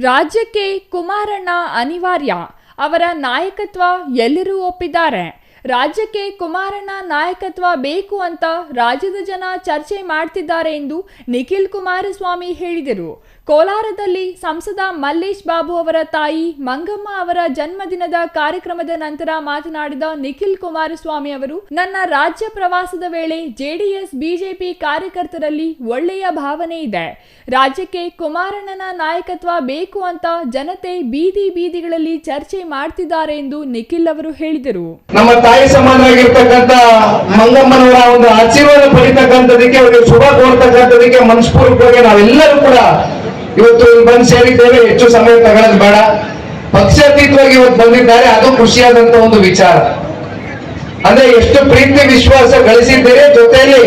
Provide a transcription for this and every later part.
ರಾಜ್ಯಕ್ಕೆ ಕುಮಾರಣ್ಣ ಅನಿವಾರ್ಯ. ಅವರ ನಾಯಕತ್ವ ಎಲ್ಲರೂ ಒಪ್ಪಿದ್ದಾರೆ? ರಾಜ್ಯಕ್ಕೆ ಕುಮಾರಣ್ಣ ನಾಯಕತ್ವ ಬೇಕು ಅಂತ ರಾಜ್ಯದ ಜನ ಚರ್ಚೆ ಮಾಡ್ತಿದ್ದಾರೆ ಎಂದು ನಿಖಿಲ್ ಕುಮಾರಸ್ವಾಮಿ ಹೇಳಿದರು. ಕೋಲಾರದಲ್ಲಿ ಸಂಸದ ಮಲ್ಲೇಶ್ ಬಾಬು ಅವರ ತಾಯಿ ಮಂಗಮ್ಮ ಅವರ ಜನ್ಮದಿನದ ಕಾರ್ಯಕ್ರಮದ ನಂತರ ಮಾತನಾಡಿದ ನಿಖಿಲ್ ಕುಮಾರಸ್ವಾಮಿ ಅವರು, ನನ್ನ ರಾಜ್ಯ ಪ್ರವಾಸದ ವೇಳೆ ಜೆಡಿಎಸ್, ಬಿಜೆಪಿ ಕಾರ್ಯಕರ್ತರಲ್ಲಿ ಒಳ್ಳೆಯ ಭಾವನೆ ಇದೆ. ರಾಜ್ಯಕ್ಕೆ ಕುಮಾರಣ್ಣನ ನಾಯಕತ್ವ ಬೇಕು ಅಂತ ಜನತೆ ಬೀದಿ ಬೀದಿಗಳಲ್ಲಿ ಚರ್ಚೆ ಮಾಡ್ತಿದ್ದಾರೆ ಎಂದು ನಿಖಿಲ್ ಅವರು ಹೇಳಿದರು. ತಾಯಿ ಸಮಾನವಾಗಿರ್ತಕ್ಕಂಥ ಮಂಗಮ್ಮನವರ ಒಂದು ಆಶೀರ್ವಾದ ಪಡಿತಕ್ಕಂಥದಕ್ಕೆ, ಅವರಿಗೆ ಶುಭ ಕೋರ್ತಕ್ಕಂಥದಕ್ಕೆ ಮನಸ್ಪೂರ್ವಕವಾಗಿ ನಾವೆಲ್ಲರೂ ಕೂಡ ಇವತ್ತು ಬಂದು ಸೇರಿದ್ದೇವೆ. ಹೆಚ್ಚು ಸಮಯ ತಗೊಳ್ಳೋದು ಬೇಡ. ಪಕ್ಷಾತೀತವಾಗಿ ಇವತ್ತು ಬಂದಿದ್ದಾರೆ. ಅದು ಖುಷಿಯಾದಂತ ಒಂದು ವಿಚಾರ. ಅಂದ್ರೆ ಎಷ್ಟು ಪ್ರೀತಿ ವಿಶ್ವಾಸ ಗಳಿಸಿದ್ದೇವೆ. ಜೊತೆಯಲ್ಲಿ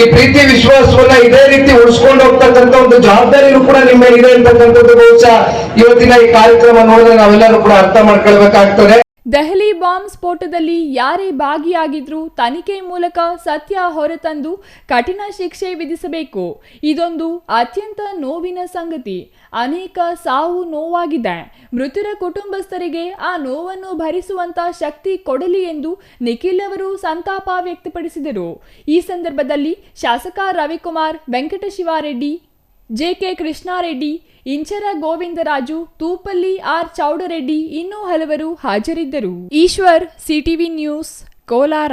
ಈ ಪ್ರೀತಿ ವಿಶ್ವಾಸವನ್ನ ಇದೇ ರೀತಿ ಉಳಿಸ್ಕೊಂಡು ಹೋಗ್ತಕ್ಕಂಥ ಒಂದು ಜವಾಬ್ದಾರಿನೂ ಕೂಡ ನಿಮ್ಮ ಇದೆ ಅಂತಕ್ಕಂಥದ್ದು ಬಹುಶಃ ಇವತ್ತಿನ ಈ ಕಾರ್ಯಕ್ರಮ ನೋಡಿದ್ರೆ ನಾವೆಲ್ಲರೂ ಕೂಡ ಅರ್ಥ ಮಾಡ್ಕೊಳ್ಬೇಕಾಗ್ತದೆ. ದೆಹಲಿ ಬಾಂಬ್ ಸ್ಫೋಟದಲ್ಲಿ ಯಾರೇ ಭಾಗಿಯಾಗಿದ್ರೂ ತನಿಖೆ ಮೂಲಕ ಸತ್ಯ ಹೊರತಂದು ಕಠಿಣ ಶಿಕ್ಷೆ ವಿಧಿಸಬೇಕು. ಇದೊಂದು ಅತ್ಯಂತ ನೋವಿನ ಸಂಗತಿ. ಅನೇಕ ಸಾವು ನೋವಾಗಿದೆ. ಮೃತರ ಕುಟುಂಬಸ್ಥರಿಗೆ ಆ ನೋವನ್ನು ಭರಿಸುವಂತ ಶಕ್ತಿ ಕೊಡಲಿ ಎಂದು ನಿಖಿಲ್ ಅವರು ಸಂತಾಪ ವ್ಯಕ್ತಪಡಿಸಿದರು. ಈ ಸಂದರ್ಭದಲ್ಲಿ ಶಾಸಕ ರವಿಕುಮಾರ್ ವೆಂಕಟಶಿವಾರೆಡ್ಡಿ ಜೆಕೆ ಕೃಷ್ಣಾರೆಡ್ಡಿ ಇಂಚರ ಗೋವಿಂದರಾಜು ತೂಪಲ್ಲಿ ಆರ್ ಚೌಡರೆಡ್ಡಿ ಇನ್ನೂ ಹಲವರು ಹಾಜರಿದ್ದರು. Eshwar CTV news Kolar.